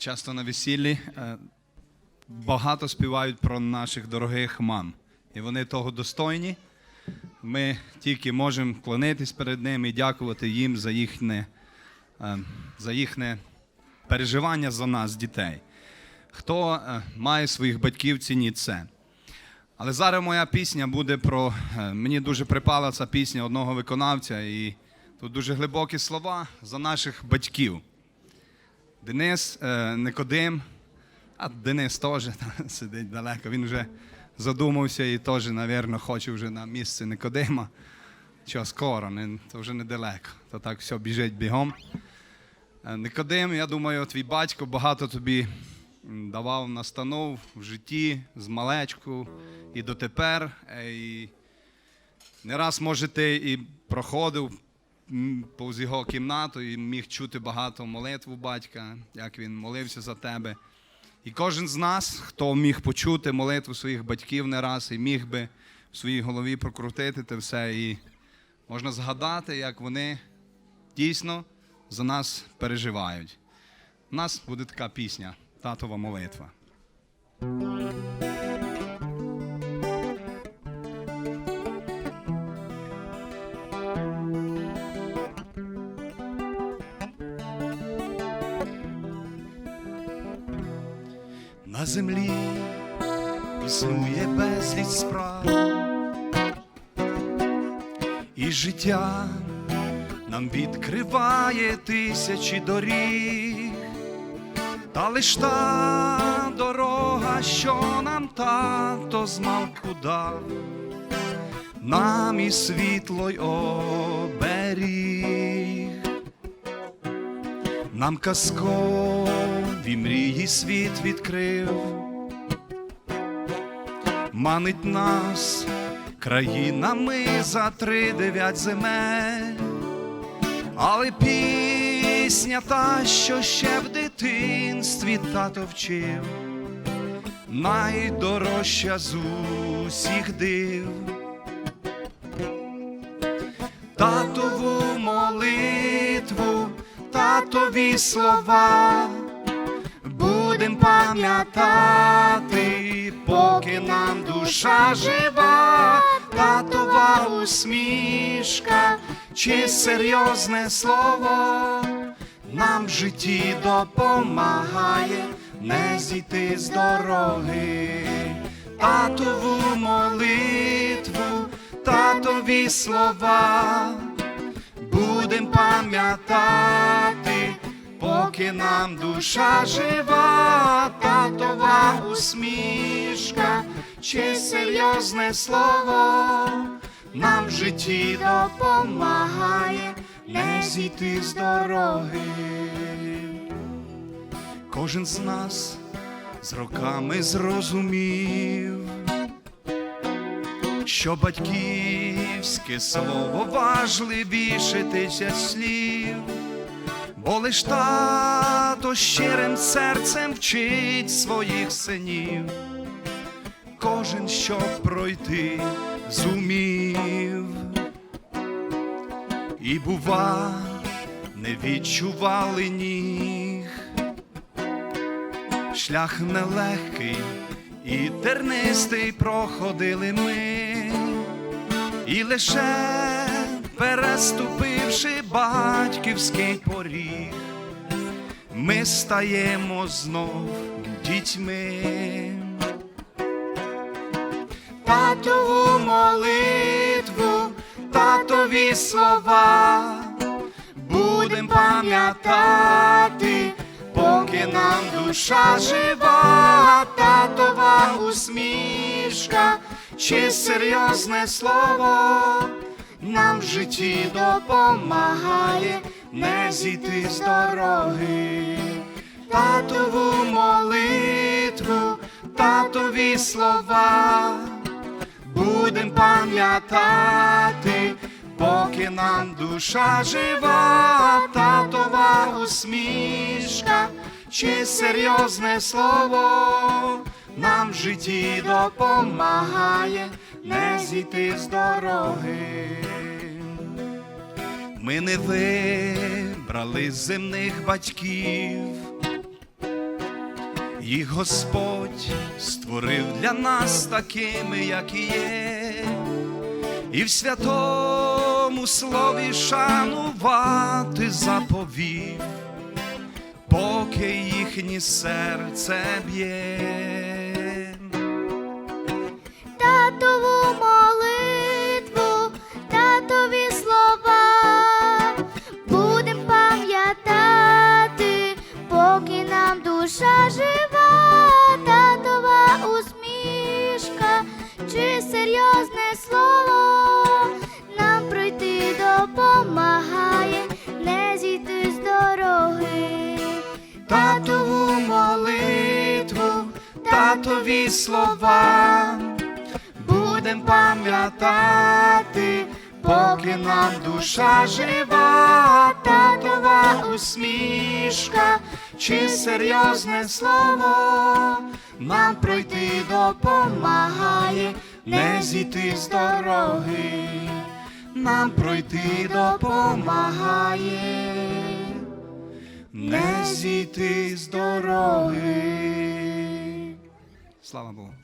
часто на весіллі е, багато співають про наших дорогих мам. І вони того достойні. Ми тільки можемо вклонитись перед ними і дякувати їм за їхнє, е, за їхнє переживання за нас, дітей. Хто е, має своїх батьків, цініть це. Але зараз моя пісня буде про. Мені дуже припала ця пісня одного виконавця, і тут дуже глибокі слова за наших батьків. Денис, е, Никодим, а Денис теж сидить далеко. Він вже задумався і теж, мабуть, хоче вже на місце Никодима. Що скоро, не, то вже недалеко. То так все біжить бігом. Е, Никодим, я думаю, твій батько багато тобі давав настанов в житті з малечку і дотепер. Е, І не раз, може, ти і проходив повз його кімнату і міг чути багато молитв у батька, як він молився за тебе. І кожен з нас, хто міг почути молитву своїх батьків не раз і міг би в своїй голові прокрутити те все, і можна згадати, як вони дійсно за нас переживають. У нас буде така пісня Татова молитва. На землі. Існує безліч справ, і життя нам відкриває тисячі доріг, та лиш та дорога, що нам тато змалку дав, нам і світло й оберіг. Нам казкові мрії світ відкрив, манить нас країнами за три дев'ять земель, але пісня та, що ще в дитинстві тато вчив, найдорожча з усіх див. Татову молитву, татові слова, пам'ятати, поки нам душа жива, татова усмішка чи серйозне слово. Нам в житті допомагає не зійти з дороги, татову молитву, татові слова будем пам'ятати, поки нам душа жива, татова усмішка, чи серйозне слово нам в житті допомагає не зійти з дороги. Кожен з нас з роками зрозумів, що батьківське слово важливіше тисяч слів, бо лиш тато щирим серцем вчить своїх синів, кожен щоб пройти зумів, і бува, не відчували ніг. Шлях нелегкий і тернистий проходили ми, і лише переступивши батьківський поріг, ми стаємо знов дітьми. Татову молитву, татові слова будем пам'ятати, поки нам душа жива, татова усмішка, чи серйозне слово нам в житті допомагає не зійти з дороги, татову молитву, татові слова будем пам'ятати, поки нам душа жива, татова усмішка, чи серйозне слово нам в житті допомагає не зійти з дороги. Ми не вибрали земних батьків, Їх Господь створив для нас такими, як і є, і в святому слові шанувати заповів, поки їхнє серце б'є. Татові слова, будем пам'ятати, поки нам душа жива, татова усмішка, чи серйозне слово нам пройти допомагає, не зійти з дороги, нам пройти допомагає не зійти з дороги. Слава Богу.